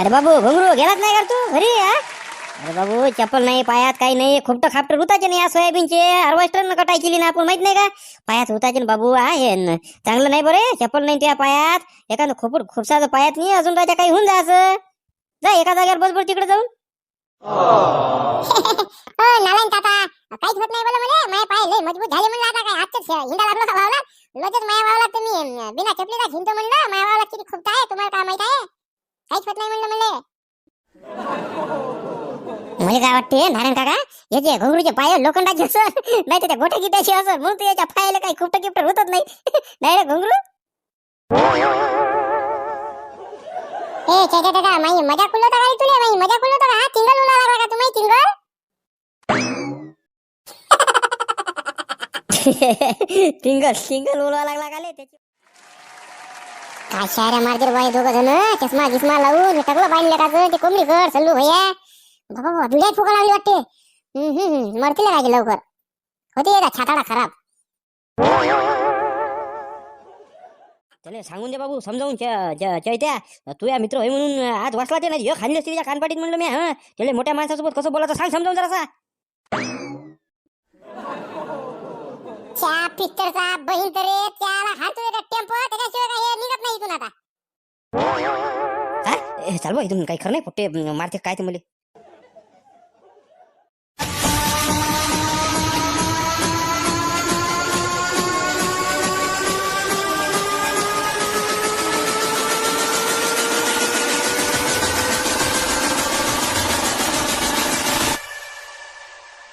अरे बाबू घुंगरू गेलाच नाही का तू घरी हा? अरे बाबू चप्पल नाही पायात काही नाही खुपट खापट रुताचे नाही या सोयाबीनचे हार्वेस्टरनं कटाई केली ना आपण माहीत नाही का? पायात होताचे ना बाबू आहे हे न. चांगलं नाही बरे चप्पल नाही त्या पायात. एखादं खोपट खुपसाचं पायात नाही अजून राजा काही होऊन जायचं जा एका जागेवर बसबर तिकडे जाऊन. हो. हो नारायण काका काहीच होत नाही बोला मला माय पाय लय मजबूत झाले म्हणलं आता काय आजच हिंडा लागलो का भावला लगेच माया भावला तुम्ही अं, बिना चपलीचा हिंडतो म्हणलं माया भावला किती खूप आहे तुम्हाला काय माहीत आहे? काहीच होत नाही म्हणलं मला मला काय वाटते नारायण काका याचे घुंगरूचे पाय लोखंडाचे असं नाही तर त्या गोठ्या गिट्याचे असं म्हणून ते याच्या पायाला काही खुपट गिफ्ट होतच नाही. नाही रे घुंगरू? ए चाचा दादा माई मजा कुल होता का रे तुले माई मजा कुल होता का? हा तिंगल उला लागला का तुम्ही तिंगल? टिंगल टिंगल उला लागला का ले त्याची काय शायऱ्या मारते बाई दोघ जण? चष्मा गिस्मा लावून टकलं बांधलं का ते कोंबडी कर सल्लू भैया. बाबा बाबा बिड्यात फुका लागली वाटते. हम्म हम्म मरतील काय लवकर? होते का छाताडा खराब. त्याला सांगून दे बाबू समजावून चैत्या. तू या मित्र होय म्हणून आज वाचला ते नाही. खाल्ली असती त्याच्या कानपाटीत म्हणलं मी हा? त्याला मोठ्या माणसासोबत कसं बोलायचं सांग समजावून जरासा. त्या पिक्चरचा बहीण तरे चाल बा इथून काही खरं नाही पोट्टे मारते काय ते मला.